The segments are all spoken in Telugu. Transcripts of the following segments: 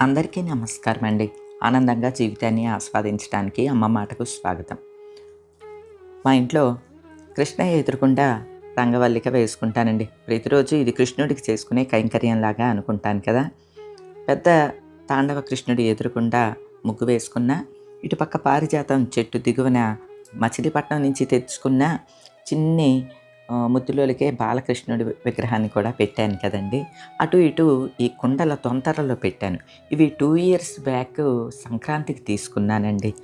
అందరికీ నమస్కారం అండి ఆనందంగా జీవితాన్ని ఆస్వాదించడానికి అమ్మ మాటకు స్వాగతం. మా ఇంట్లో కృష్ణయ్య ఎదురుకుండా రంగవల్లిక వేసుకుంటానండి. ప్రతిరోజు ఇది కృష్ణుడికి చేసుకునే కైంకర్యంలాగా అనుకుంటాను కదా. పెద్ద తాండవ కృష్ణుడి ఎదురుకుండా ముగ్గు వేసుకున్న ఇటుపక్క పారిజాతం చెట్టు దిగువన మచిలీపట్నం నుంచి తెచ్చుకున్న చిన్ని ముద్దులోలికే బాలకృష్ణుడి విగ్రహాన్ని కూడా పెట్టాను కదండి. అటు ఇటు ఈ కుండల తొంతరలో పెట్టాను. ఇవి టూ ఇయర్స్ బ్యాక్ సంక్రాంతికి తీసుకున్నానండి.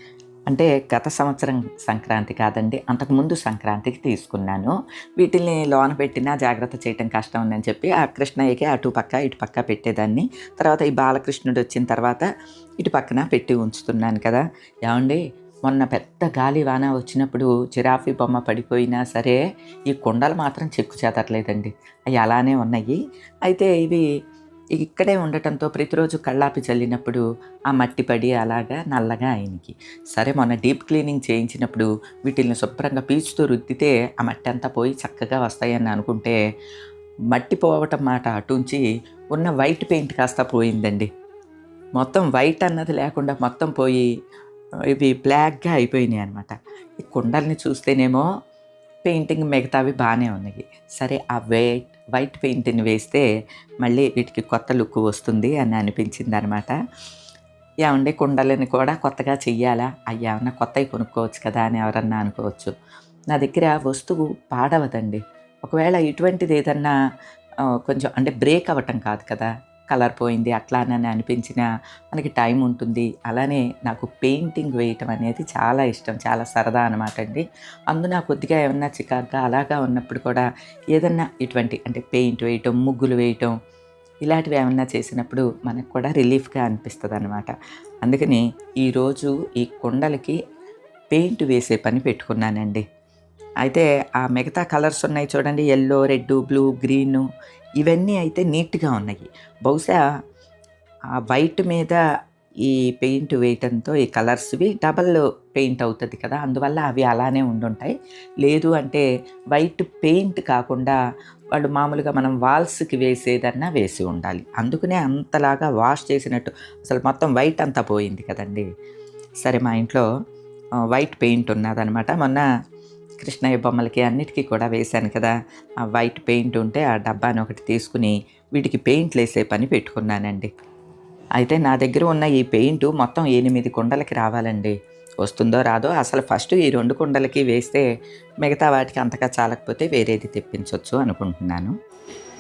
అంటే గత సంవత్సరం సంక్రాంతి కాదండి అంతకుముందు సంక్రాంతికి తీసుకున్నాను. వీటిని లోన పెట్టినా జాగ్రత్త చేయటం కష్టం ఉందని చెప్పి ఆ కృష్ణయ్యకి అటు పక్క ఇటు పక్క పెట్టేదాన్ని. తర్వాత ఈ బాలకృష్ణుడు వచ్చిన తర్వాత ఇటు పక్కన పెట్టి ఉంచుతున్నాను కదా. ఏమండి? మొన్న పెద్ద గాలి వాన వచ్చినప్పుడు జిరాఫీ బొమ్మ పడిపోయినా సరే ఈ కుండలు మాత్రం చెక్కు చేతట్లేదండి. అవి అలానే ఉన్నాయి. అయితే ఇవి ఇక్కడే ఉండటంతో ప్రతిరోజు కళ్ళాపి చల్లినప్పుడు ఆ మట్టి పడి అలాగా నల్లగా ఆయనకి సరే మొన్న డీప్ క్లీనింగ్ చేయించినప్పుడు వీటిల్ని శుభ్రంగా పీచుతో రుద్దితే ఆ మట్టి అంతా పోయి చక్కగా వస్తాయని అనుకుంటే మట్టి పోవటం మాట అటుంచి ఉన్న వైట్ పెయింట్ కాస్త పోయిందండి. మొత్తం వైట్ అన్నది లేకుండా మొత్తం పోయి ఇవి బ్లాక్గా అయిపోయినాయి అనమాట ఈ కుండల్ని చూస్తేనేమో పెయింటింగ్ మిగతావి బాగానే ఉన్నాయి సరే ఆ వైట్ వైట్ పెయింటింగ్ వేస్తే మళ్ళీ వీటికి కొత్త లుక్ వస్తుంది అని అనిపించింది అనమాట ఏమండి కుండలని కూడా కొత్తగా చెయ్యాలా? అవి ఏమన్నా కొత్తవి కొనుక్కోవచ్చు కదా అని ఎవరన్నా అనుకోవచ్చు. నా దగ్గర వస్తువు పాడవదండి. ఒకవేళ ఇటువంటిది ఏదన్నా కొంచెం అంటే బ్రేక్ అవ్వటం కాదు కదా. కలర్ పోయింది అట్లానని అనిపించిన మనకి టైం ఉంటుంది. అలానే నాకు పెయింటింగ్ వేయటం అనేది చాలా ఇష్టం చాలా సరదా అనమాట అండి. అందున కొద్దిగా ఏమన్నా చికాగ్గా అలాగా ఉన్నప్పుడు కూడా ఏదన్నా ఇటువంటి అంటే పెయింట్ వేయటం ముగ్గులు వేయటం ఇలాంటివి ఏమన్నా చేసినప్పుడు మనకు కూడా రిలీఫ్గా అనిపిస్తుంది అనమాట అందుకని ఈరోజు ఈ కుండలకి పెయింట్ వేసే పని పెట్టుకున్నానండి. అయితే ఆ మిగతా కలర్స్ ఉన్నాయి చూడండి ఎల్లో రెడ్ బ్లూ గ్రీను ఇవన్నీ అయితే నీట్గా ఉన్నాయి. బహుశా ఆ వైట్ మీద ఈ పెయింట్ వేయటంతో ఈ కలర్స్వి డబల్ పెయింట్ అవుతుంది కదా అందువల్ల అవి అలానే ఉండుంటాయి. లేదు అంటే వైట్ పెయింట్ కాకుండా వాళ్ళు మామూలుగా మనం వాల్స్కి వేసేదన్నా వేసి ఉండాలి. అందుకనే అంతలాగా వాష్ చేసినట్టు అసలు మొత్తం వైట్ అంతా పోయింది కదండి. సరే మా ఇంట్లో వైట్ పెయింట్ ఉన్నదనమాట మొన్న కృష్ణయ్య బొమ్మలకి అన్నిటికీ కూడా వేశాను కదా. ఆ వైట్ పెయింట్ ఉంటే ఆ డబ్బాని ఒకటి తీసుకుని వీటికి పెయింట్లు వేసే పని పెట్టుకున్నానండి. అయితే నా దగ్గర ఉన్న ఈ పెయింట్ మొత్తం ఎనిమిది కుండలకి రావాలండి. వస్తుందో రాదో అసలు ఫస్ట్ ఈ రెండు కుండలకి వేస్తే మిగతా వాటికి అంతగా చాలకపోతే వేరేది తెప్పించవచ్చు అనుకుంటున్నాను.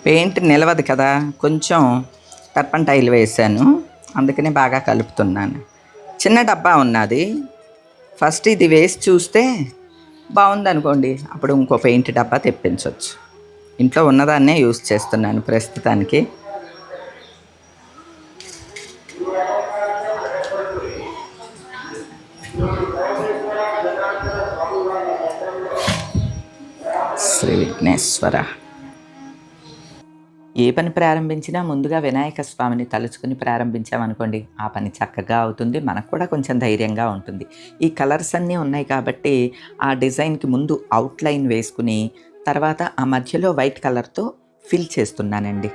పెయింట్ నిలవదు కదా. కొంచెం టర్పంటైల్ వేసాను అందుకనే బాగా కలుపుతున్నాను. చిన్న డబ్బా ఉన్నది. ఫస్ట్ ఇది వేసి చూస్తే బాగుందనుకోండి. అప్పుడు ఇంకో పెయింట్ డబ్బా తెప్పించవచ్చు ఇంట్లో ఉన్నదాన్నే యూస్ చేస్తున్నాను ప్రస్తుతానికి. శ్రీ విఘ్నేశ్వర. ఏ పని ప్రారంభించినా ముందుగా వినాయక స్వామిని తలుచుకుని ప్రారంభించామనుకోండి ఆ పని చక్కగా అవుతుంది మనకు కూడా కొంచెం ధైర్యంగా ఉంటుంది. ఈ కలర్స్ అన్నీ ఉన్నాయి కాబట్టి ఆ డిజైన్కి ముందు అవుట్లైన్ వేసుకుని తర్వాత ఆ మధ్యలో వైట్ కలర్తో ఫిల్ చేస్తున్నానండి.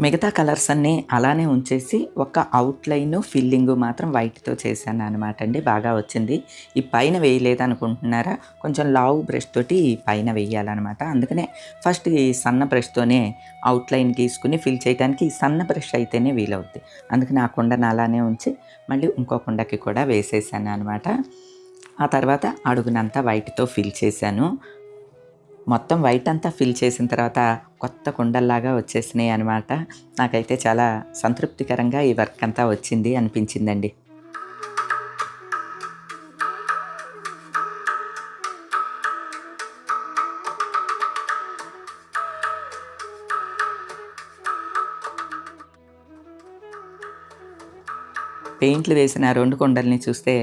మిగతా కలర్స్ అన్నీ అలానే ఉంచేసి ఒక అవుట్లైన్ ఫిల్లింగ్ మాత్రం వైట్తో చేశాను అనమాట అండి. బాగా వచ్చింది. ఈ పైన వేయలేదు అనుకుంటున్నారా కొంచెం లావు బ్రష్ తోటి పైన వేయాలన్నమాట. అందుకనే ఫస్ట్ ఈ సన్న బ్రష్తోనే అవుట్లైన్ గీసుకుని ఫిల్ చేయడానికి ఈ సన్న బ్రష్ అయితేనే వీలవుద్ది. అందుకని ఆ కుండను అలానే ఉంచి మళ్ళీ ఇంకో కుండకి కూడా వేసేసాను అనమాట ఆ తర్వాత అడుగునంతా వైట్తో ఫిల్ చేశాను. మొత్తం వైట్ అంతా ఫిల్ చేసిన తర్వాత కొత్త కుండల్లాగా వచ్చేసినాయి అనమాట నాకైతే చాలా సంతృప్తికరంగా ఈ వర్క్ అంతా వచ్చింది అనిపించిందండి. పెయింట్లు వేసిన రెండు కుండల్ని చూస్తే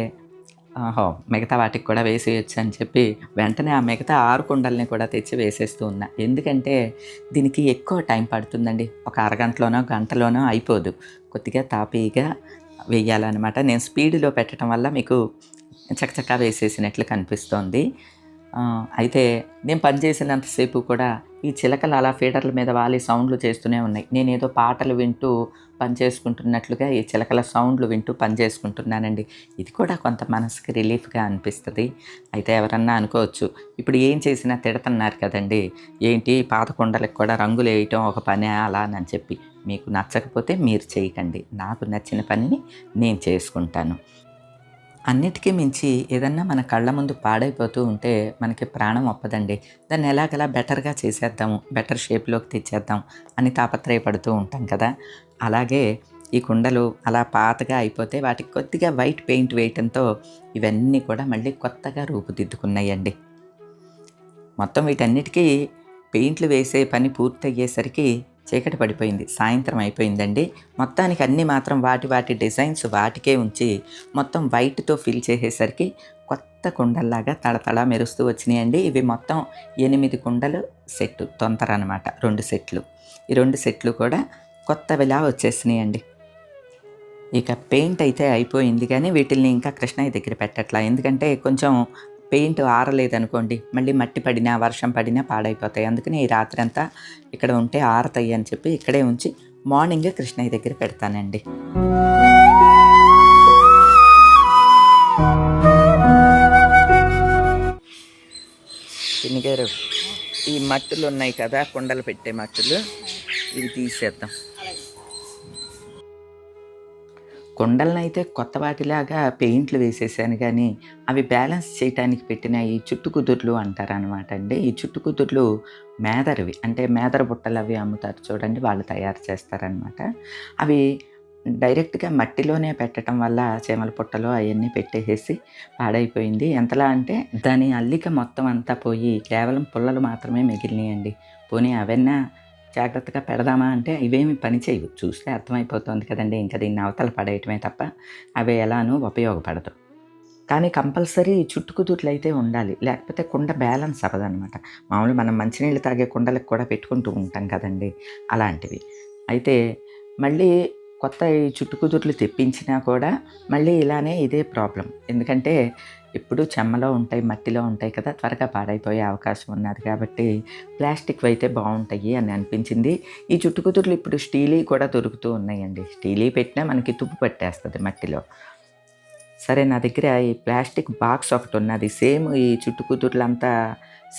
ఆహో మిగతా వాటికి కూడా వేసేయచ్చు అని చెప్పి వెంటనే ఆ మిగతా ఆరు కుండల్ని కూడా తెచ్చి వేసేస్తూ ఉన్నా. ఎందుకంటే దీనికి ఎక్కువ టైం పడుతుందండి. ఒక అరగంటలోనో గంటలోనో అయిపోదు. కొద్దిగా తాపీగా వేయాలన్నమాట. నేను స్పీడ్లో పెట్టడం వల్ల మీకు చకచకా వేసేసినట్లు కనిపిస్తోంది. అయితే నేను పనిచేసినంతసేపు కూడా ఈ చిలకలు అలా ఫీడర్ల మీద వాలి సౌండ్లు చేస్తూనే ఉన్నాయి. నేను ఏదో పాటలు వింటూ పని చేసుకుంటున్నట్లుగా ఈ చిలకల సౌండ్లు వింటూ పని చేసుకుంటున్నానండి. ఇది కూడా కొంత మనసుకి రిలీఫ్గా అనిపిస్తుంది. అయితే ఎవరన్నా అనుకోవచ్చు ఇప్పుడు ఏం చేసినా తిడుతున్నారు కదండి. ఏంటి పాత కుండలకు కూడా రంగులు వేయటం ఒక పని అలా అని చెప్పి మీకు నచ్చకపోతే మీరు చేయకండి. నాకు నచ్చిన పనిని నేను చేసుకుంటాను. అన్నిటికీ మించి ఏదన్నా మన కళ్ళ ముందు పాడైపోతూ ఉంటే మనకి ప్రాణం ఒప్పదండి. దాన్ని ఎలాగలా బెటర్గా చేసేద్దాము బెటర్ షేప్లోకి తెచ్చేద్దాం అని తాపత్రయపడుతూ ఉంటాం కదా. అలాగే ఈ కుండలు అలా పాతగా అయిపోతే వాటికి కొద్దిగా వైట్ పెయింట్ వేయటంతో ఇవన్నీ కూడా మళ్ళీ కొత్తగా రూపుదిద్దుకున్నాయండి. మొత్తం వీటన్నిటికీ పెయింట్లు వేసే పని పూర్తయ్యేసరికి చీకటి పడిపోయింది. సాయంత్రం అయిపోయిందండి. మొత్తానికి అన్నీ మాత్రం వాటి వాటి డిజైన్స్ వాటికే ఉంచి మొత్తం వైట్తో ఫిల్ చేసేసరికి కొత్త కుండల్లాగా తళతళ మెరుస్తూ వచ్చినాయండి. ఇవి మొత్తం ఎనిమిది కుండలు సెట్ తొంతర అనమాట రెండు సెట్లు. ఈ రెండు సెట్లు కూడా కొత్తవిలా వచ్చేసినాయండి. ఇక పెయింట్ అయితే అయిపోయింది కానీ వీటిల్ని ఇంకా కృష్ణయ్య దగ్గర పెట్టట్లా. ఎందుకంటే కొంచెం పెయింట్ ఆరలేదు అనుకోండి మళ్ళీ మట్టి పడినా వర్షం పడినా పాడైపోతాయి. అందుకని ఈ రాత్రి అంతా ఇక్కడ ఉంటే ఆరతాయి అని చెప్పి ఇక్కడే ఉంచి మార్నింగ్ కృష్ణయ్య దగ్గర పెడతానండి. గారు ఈ మట్టులు ఉన్నాయి కదా కుండలు పెట్టే మట్టులు ఇవి తీసేద్దాం. కుండలను అయితే కొత్త వాటిలాగా పెయింట్లు వేసేసాను కానీ అవి బ్యాలెన్స్ చేయడానికి పెట్టిన ఈ చుట్టుకుదుర్లు అంటారు అనమాట అండి. ఈ చుట్టుకుదుర్లు మేదరవి అంటే మేదర బుట్టలు అవి అమ్ముతారు చూడండి వాళ్ళు తయారు చేస్తారనమాట అవి డైరెక్ట్గా మట్టిలోనే పెట్టడం వల్ల చీమల పుట్టలు అవన్నీ పెట్టేసేసి పాడైపోయింది. ఎంతలా అంటే దాని అల్లిక మొత్తం అంతా పోయి కేవలం పుల్లలు మాత్రమే మిగిలినాయండి. పోనీ అవన్నా జాగ్రత్తగా పెడదామా అంటే ఇవేమి పని చేయవు. చూస్తే అర్థమైపోతుంది కదండి. ఇంకా దీన్ని అవతల పడేయటమే తప్ప అవి ఎలానూ ఉపయోగపడదు. కానీ కంపల్సరీ చుట్టుకుదుట్లు అయితే ఉండాలి. లేకపోతే కుండ బ్యాలెన్స్ అవ్వదనమాట మామూలు మనం మంచినీళ్ళు తాగే కుండలకు కూడా పెట్టుకుంటూ ఉంటాం కదండి అలాంటివి. అయితే మళ్ళీ కొత్త ఈ చుట్టుకుదుట్లు తెప్పించినా కూడా మళ్ళీ ఇలానే ఇదే ప్రాబ్లం. ఎందుకంటే ఎప్పుడూ చెమ్మలో ఉంటాయి మట్టిలో ఉంటాయి కదా త్వరగా పాడైపోయే అవకాశం ఉన్నది కాబట్టి ప్లాస్టిక్ అయితే బాగుంటాయి అని అనిపించింది. ఈ చుట్టుకుదుర్లు ఇప్పుడు స్టీలీ కూడా దొరుకుతూ ఉన్నాయండి. స్టీలీ పెట్టినా మనకి తుప్పు పట్టేస్తుంది మట్టిలో. సరే నా దగ్గర ఈ ప్లాస్టిక్ బాక్స్ ఒకటి ఉన్నది. సేమ్ ఈ చుట్టుకుదుర్లంతా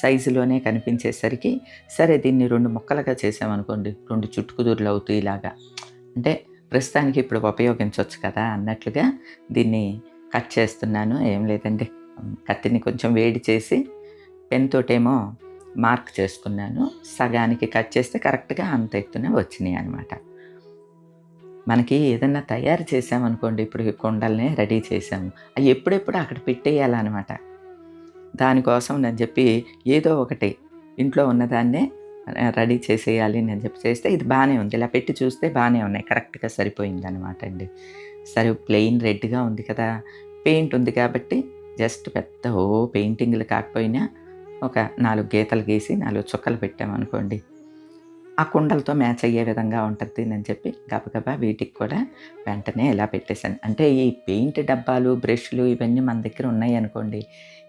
సైజులోనే కనిపించేసరికి సరే దీన్ని రెండు ముక్కలుగా చేసామనుకోండి రెండు చుట్టుకుదుర్లు అవుతాయి ఇలాగా. అంటే ప్రస్తుతానికి ఇప్పుడు ఉపయోగించవచ్చు కదా అన్నట్లుగా దీన్ని కట్ చేస్తున్నాను ఏం లేదండి. కత్తిని కొంచెం వేడి చేసి పెన్ తోటేమో మార్క్ చేసుకున్నాను. సగానికి కట్ చేస్తే కరెక్ట్గా అంత ఎత్తున వచ్చినాయి అనమాట మనకి ఏదన్నా తయారు చేసామనుకోండి ఇప్పుడు కొండల్ని రెడీ చేసాము. అవి ఎప్పుడెప్పుడు అక్కడ పెట్టేయాలన్నమాట. దానికోసం నేను చెప్పి ఏదో ఒకటి ఇంట్లో ఉన్నదాన్నే రెడీ చేసేయాలి నేను చెప్పి చేస్తే ఇది బాగానే ఉంది. ఇలా పెట్టి చూస్తే బాగానే ఉన్నాయి. కరెక్ట్గా సరిపోయింది అనమాట అండి. సరే ప్లెయిన్ రెడ్గా ఉంది కదా పెయింట్ ఉంది కాబట్టి జస్ట్ పెద్ద ఓ పెయింటింగ్లు కాకపోయినా ఒక నాలుగు గీతలు గీసి నాలుగు చుక్కలు పెట్టామనుకోండి ఆ కుండలతో మ్యాచ్ అయ్యే విధంగా ఉంటుంది అని చెప్పి గబగబా వీటికి కూడా వెంటనే ఇలా పెట్టేశాను. అంటే ఈ పెయింట్ డబ్బాలు బ్రష్లు ఇవన్నీ మన దగ్గర ఉన్నాయి అనుకోండి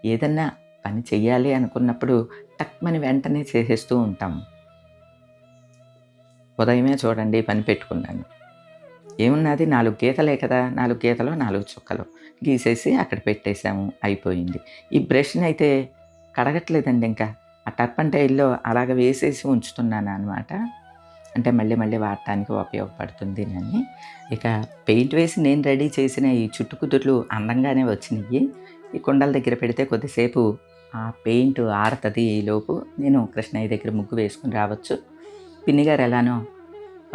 ఏదన్నా పని చెయ్యాలి అనుకున్నప్పుడు టక్మని వెంటనే చేసేస్తూ ఉంటాం. ఉదయమే చూడండి పని పెట్టుకున్నాను. ఏమున్నది? నాలుగు గీతలే కదా. నాలుగు గీతలు నాలుగు చుక్కలు గీసేసి అక్కడ పెట్టేశాము. అయిపోయింది. ఈ బ్రష్ని అయితే కడగట్లేదండి ఇంకా. ఆ టర్ప్ అండ్ టైల్లో అలాగ వేసేసి ఉంచుతున్నాను అనమాట అంటే మళ్ళీ మళ్ళీ వాడటానికి ఉపయోగపడుతుంది అని. ఇక పెయింట్ వేసి నేను రెడీ చేసిన ఈ చుట్టుకుదుర్లు అందంగానే వచ్చినాయి ఈ కుండల దగ్గర పెడితే కొద్దిసేపు ఆ పెయింట్ ఆరుతుంది ఈలోపు నేను కృష్ణయ్య దగ్గర ముగ్గు వేసుకుని రావచ్చు. పిన్ని గారు ఎలానో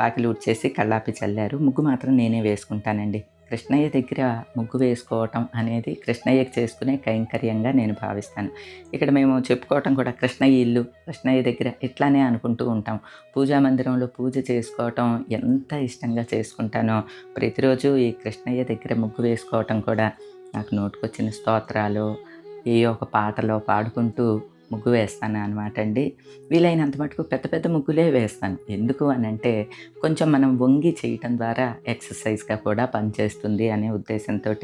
వాకిలి చేసి కళ్ళాపి చల్లారు. ముగ్గు మాత్రం నేనే వేసుకుంటానండి. కృష్ణయ్య దగ్గర ముగ్గు వేసుకోవటం అనేది కృష్ణయ్యకి చేసుకునే కైంకర్యంగా నేను భావిస్తాను. ఇక్కడ మేము చెప్పుకోవటం కూడా కృష్ణయ్య ఇల్లు కృష్ణయ్య దగ్గర ఇట్లానే అనుకుంటూ ఉంటాం. పూజా మందిరంలో పూజ చేసుకోవటం ఎంత ఇష్టంగా చేసుకుంటానో. ప్రతిరోజు ఈ కృష్ణయ్య దగ్గర ముగ్గు వేసుకోవటం కూడా నాకు నోటుకొచ్చిన స్తోత్రాలు ఏ ఒక పాటలో పాడుకుంటూ ముగ్గు వేస్తాను అనమాట అండి. వీలైనంత మటుకు పెద్ద పెద్ద ముగ్గులే వేస్తాను. ఎందుకు అని అంటే కొంచెం మనం వంగి చేయటం ద్వారా ఎక్సర్సైజ్గా కూడా పనిచేస్తుంది అనే ఉద్దేశంతో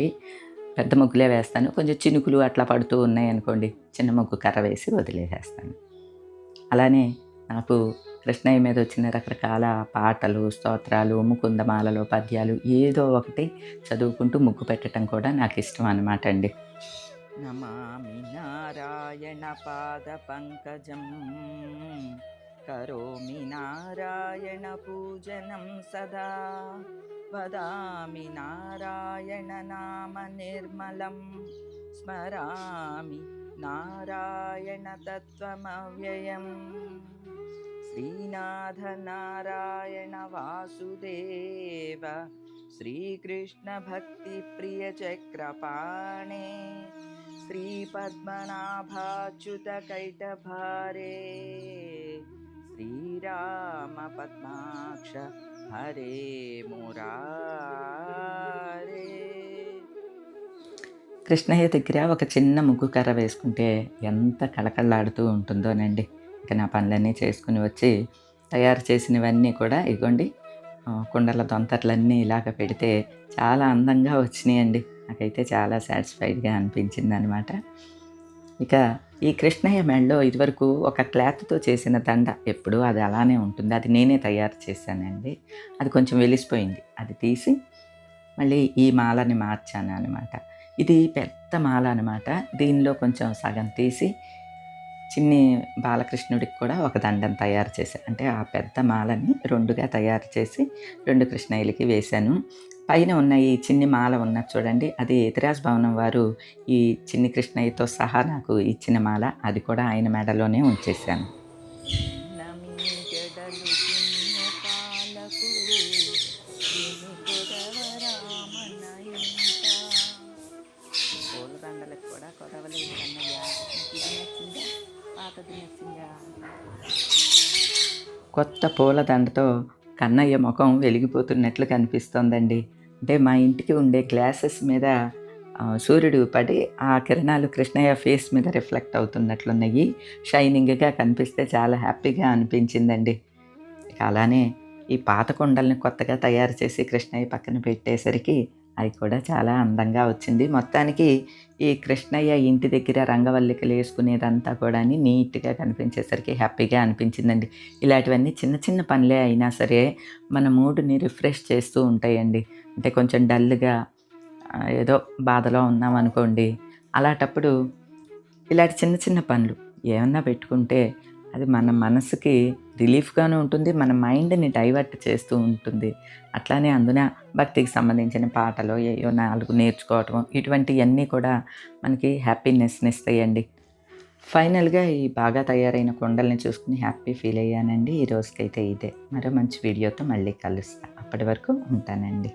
పెద్ద ముగ్గులే వేస్తాను. కొంచెం చినుకులు అట్లా పడుతూ ఉన్నాయి అనుకోండి చిన్న ముగ్గు కర్ర వేసి వదిలేసేస్తాను. అలానే నాకు కృష్ణయ్య మీద వచ్చిన రకరకాల పాటలు స్తోత్రాలు ముకుందమాలలో పద్యాలు ఏదో ఒకటి చదువుకుంటూ ముగ్గు పెట్టడం కూడా నాకు ఇష్టం అనమాట అండి. नमामि नारायणपादपङ्कजम्। करोमि नारायणपूजनं सदा। वदामि नारायणनामनिर्मलं स्मरामि नारायणतत्त्वमव्ययम्। श्रीनाथनारायणवासुदेव श्रीकृष्णभक्तिप्रियचक्रपाणे। శ్రీ స్మరామి నారాయణ కైటభారే శ్రీరామ పద్మాక్ష హరే మురారే కృష్ణయ్య దగ్గర ఒక చిన్న ముగ్గు కర్ర వేసుకుంటే ఎంత కళకళలాడుతూ ఉంటుందోనండి. ఇక నా పనులన్నీ చేసుకుని వచ్చి తయారు చేసినవన్నీ కూడా ఇగోండి కుండల దొంతర్లన్నీ ఇలాగ పెడితే చాలా అందంగా వచ్చినాయండి. నాకైతే చాలా సాటిస్ఫైడ్గా అనిపించింది అనమాట ఇక ఈ కృష్ణయ్య మెడలో ఇదివరకు ఒక క్లాత్తో చేసిన దండ ఎప్పుడు అది అలానే ఉంటుంది. అది నేనే తయారు చేశానండి. అది కొంచెం వెలిసిపోయింది. అది తీసి మళ్ళీ ఈ మాలని మార్చాను అనమాట ఇది పెద్ద మాల అనమాట దీనిలో కొంచెం సగం తీసి చిన్ని బాలకృష్ణుడికి కూడా ఒక దండం తయారు చేశాను అంటే ఆ పెద్ద మాలని రెండుగా తయారు చేసి రెండు కృష్ణయ్యలకి వేశాను. పైన ఉన్న ఈ చిన్ని మాల ఉన్న చూడండి అది ఎతిరాజ్ భవనం వారు ఈ చిన్ని కృష్ణయ్యతో సహా నాకు ఇచ్చిన మాల. అది కూడా ఆయన మెడలోనే ఉంచేశాను. కొత్త పూలదండతో కన్నయ్య ముఖం వెలిగిపోతున్నట్లు కనిపిస్తోందండి. అంటే మా ఇంటికి ఉండే గ్లాసెస్ మీద సూర్యుడు పడి ఆ కిరణాలు కృష్ణయ్య ఫేస్ మీద రిఫ్లెక్ట్ అవుతున్నట్లున్నాయి. షైనింగ్గా కనిపిస్తే చాలా హ్యాపీగా అనిపించిందండి. అలానే ఈ పాత కొండల్ని కొత్తగా తయారు చేసి కృష్ణయ్య పక్కన పెట్టేసరికి అది కూడా చాలా అందంగా వచ్చింది. మొత్తానికి ఈ కృష్ణయ్య ఇంటి దగ్గర రంగవల్లికలు వేసుకునేదంతా కూడా నీట్గా కనిపించేసరికి హ్యాపీగా అనిపించిందండి. ఇలాంటివన్నీ చిన్న చిన్న పనులే అయినా సరే మన మూడ్ని రిఫ్రెష్ చేస్తూ ఉంటాయండి. అంటే కొంచెం డల్గా ఏదో బాధలో ఉన్నాం అనుకోండి. అలాంటప్పుడు ఇలాంటి చిన్న చిన్న పనులు ఏమన్నా పెట్టుకుంటే అది మన మనసుకి రిలీఫ్గానే ఉంటుంది. మన మైండ్ని డైవర్ట్ చేస్తూ ఉంటుంది. అట్లానే అందున భక్తికి సంబంధించిన పాటలు ఏయో నాలుగు నేర్చుకోవటం ఇటువంటివన్నీ కూడా మనకి హ్యాపీనెస్ని ఇస్తాయండి ఫైనల్గా ఈ బాగా తయారైన కొండల్ని చూసుకుని హ్యాపీ ఫీల్ అయ్యానండి ఈ రోజుకైతే ఇదే. మరో మంచి వీడియోతో మళ్ళీ కలుస్తాను అప్పటి వరకు ఉంటానండి.